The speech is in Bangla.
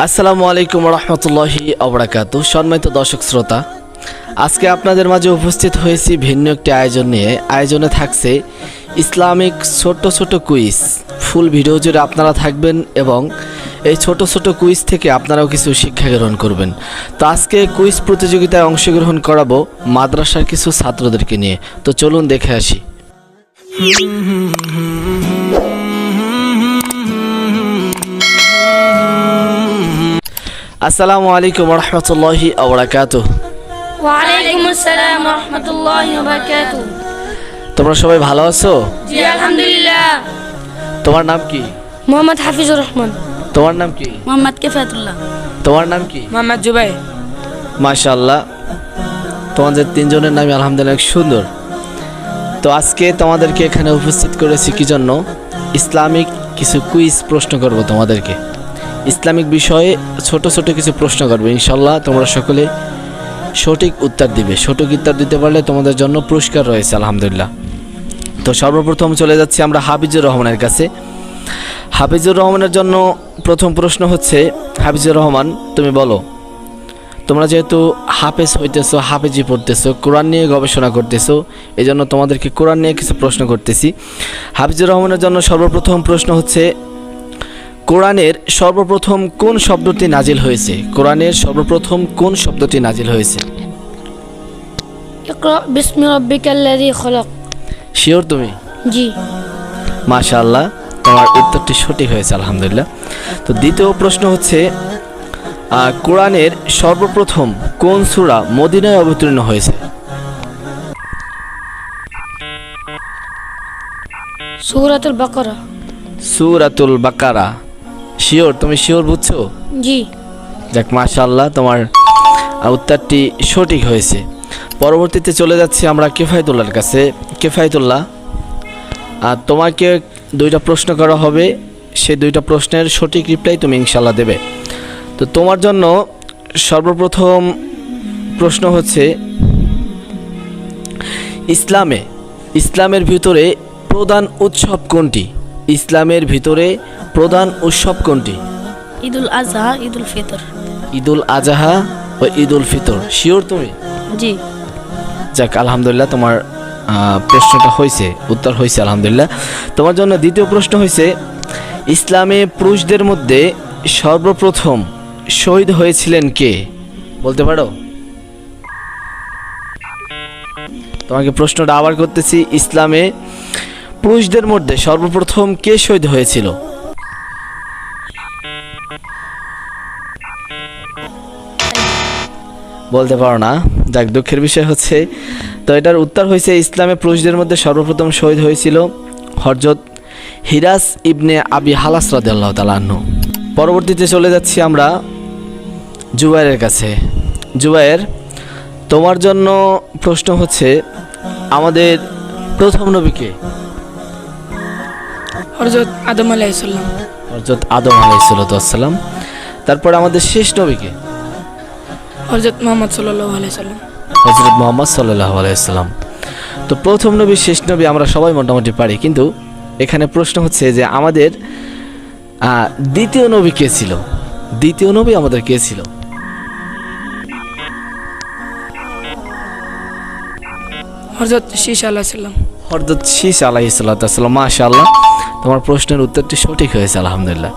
আসসালামু আলাইকুম রহমতুল্লাহি অবরাকাতু। সম্মানিত দর্শক শ্রোতা, আজকে আপনাদের মাঝে উপস্থিত হয়েছি ভিন্ন একটি আয়োজন নিয়ে। আয়োজনে থাকছে ইসলামিক ছোট ছোট কুইজ। ফুল ভিডিও জুড়ে আপনারা থাকবেন এবং এই ছোট ছোট কুইজ থেকে আপনারাও কিছু শিক্ষা গ্রহণ করবেন। তো আজকে কুইজ প্রতিযোগিতায় অংশগ্রহণ করাবো মাদ্রাসার কিছু ছাত্রদেরকে নিয়ে। তো চলুন দেখে আসি। আসসালামু আলাইকুম রহমতুল্লাহি ওয়ালাইকুম আসসালাম রহমতুল্লাহ বারকাতু তোমরা সবাই ভালো আছো? জি আলহামদুলিল্লাহ। তোমার নাম কি? মোহাম্মদ হাফিজুর রহমান। তোমার নাম কি? মোহাম্মদ কেফাতুল্লাহ তোমার নাম কি? মোহাম্মদ জুবাই। মাশাআল্লাহ। তোমাদের তিনজনের নামই আলহামদুলিল্লাহ সুন্দর। তো আজকে তোমাদেরকে এখানে উপস্থিত করেছি কি জন্য? ইসলামিক কিছু কুইজ প্রশ্ন করব তোমাদেরকে। ইসলামিক বিষয়ে ছোট ছোট কিছু প্রশ্ন করবে ইনশাল্লাহ তোমরা সকলে সঠিক উত্তর দিবে। সঠিক উত্তর দিতে পারলে তোমাদের জন্য পুরস্কার রয়েছে, আলহামদুলিল্লাহ। তো সর্বপ্রথম চলে যাচ্ছি আমরা হাফিজুর রহমানের কাছে। হাফিজুর রহমানের জন্য প্রথম প্রশ্ন হচ্ছে, হাফিজুর রহমান, তুমি বলো, তোমরা যেহেতু হাফেজ হইতেছো, হাফেজি পড়তেছো, কোরআন নিয়ে গবেষণা করতেছো এই জন্য তোমাদেরকে কোরআন নিয়ে কিছু প্রশ্ন করতেছি। হাফিজুর রহমানের জন্য সর্বপ্রথম প্রশ্ন হচ্ছে কোরআনের সর্বপ্রথম কোন শব্দটি নাজিল হয়েছে? কোরআনের সর্বপ্রথম কোন শব্দটি নাজিল হয়েছে? শিওর তুমি? জি। মাশাআল্লাহ তোমার উত্তরটি সঠিক হয়েছে আলহামদুলিল্লাহ। তো দ্বিতীয় প্রশ্ন হচ্ছে কোরআনের সর্বপ্রথম কোন সূরা মদিনায় অবতীর্ণ হয়েছে? সূরাতুল বাকারা। সুরাতুল বাকারা। শিওর তুমি শিওর বুঝছ? জি। যাক মাশাআল্লাহ তোমার উত্তরটি সঠিক হয়েছে। পরবর্তীতে চলে যাচ্ছি আমরা কেফায়তুল্লাহর কাছে। কেফায়তুল্লাহ আর তোমাকে দুইটা প্রশ্ন করা হবে। সেই দুইটা প্রশ্নের সঠিক রিপ্লাই তুমি ইনশাল্লাহ দেবে। তো তোমার জন্য সর্বপ্রথম প্রশ্ন হচ্ছে ইসলামে ইসলামের ভিতরে প্রধান উৎসব কোনটি? ইসলামের ভিতরে প্রধান উৎসব কোনটি? ঈদুল আজহা ঈদুল ফিতর। ঈদুল আজহা ও ঈদুল ফিতর। শিওর তুমি? জি। যাক আলহামদুলিল্লাহ তোমার প্রশ্নটা হয়েছে উত্তর হয়েছে আলহামদুলিল্লাহ। তোমার জন্য দ্বিতীয় প্রশ্ন হয়েছে ইসলামে পুরুষদের মধ্যে সর্বপ্রথম শহীদ হয়েছিলেন কে? বলতে পারো? তোমাকে প্রশ্নটা আবার করতেছি ইসলামে পুরুষদের মধ্যে সর্বপ্রথম কে শহীদ হয়েছিল? বলতে পারো না, যাক, দুঃখের বিষয় হচ্ছে, তো এটার উত্তর হয়েছে ইসলামে পুরুষদের মধ্যে সর্বপ্রথম শহীদ হয়েছিল হরজত হিরাস ইবনে আবি হালাস রাদিয়াল্লাহ তালাহ্ন পরবর্তীতে চলে যাচ্ছি আমরা জুবাইরের কাছে। জুবাইর, তোমার জন্য প্রশ্ন হচ্ছে, আমাদের প্রথম নবীকে হরজত আদম আলাইসাল্লাম হরজত আদম আলাইসাল্লাম তারপর আমাদের শেষ নবীকে? হরজত মোহাম্মদ সাল্লাহ আলাইসাল্লাম হজরত মোহাম্মদ সাল্লাহ আলাইসাল্লাম তো প্রথম নবী শেষ নবী আমরা সবাই মোটামুটি পারি কিন্তু এখানে প্রশ্ন হচ্ছে যে আমাদের আহ, দ্বিতীয় নবী কে ছিল? দ্বিতীয় নবী আমাদের কে ছিল? হরজত শীষ আলাইসাল্লাম হরজত শীষ আলাহি সাল্লাহ মাশা আল্লাহ তোমার প্রশ্নের উত্তরটি সঠিক হয়েছে, আলহামদুলিল্লাহ।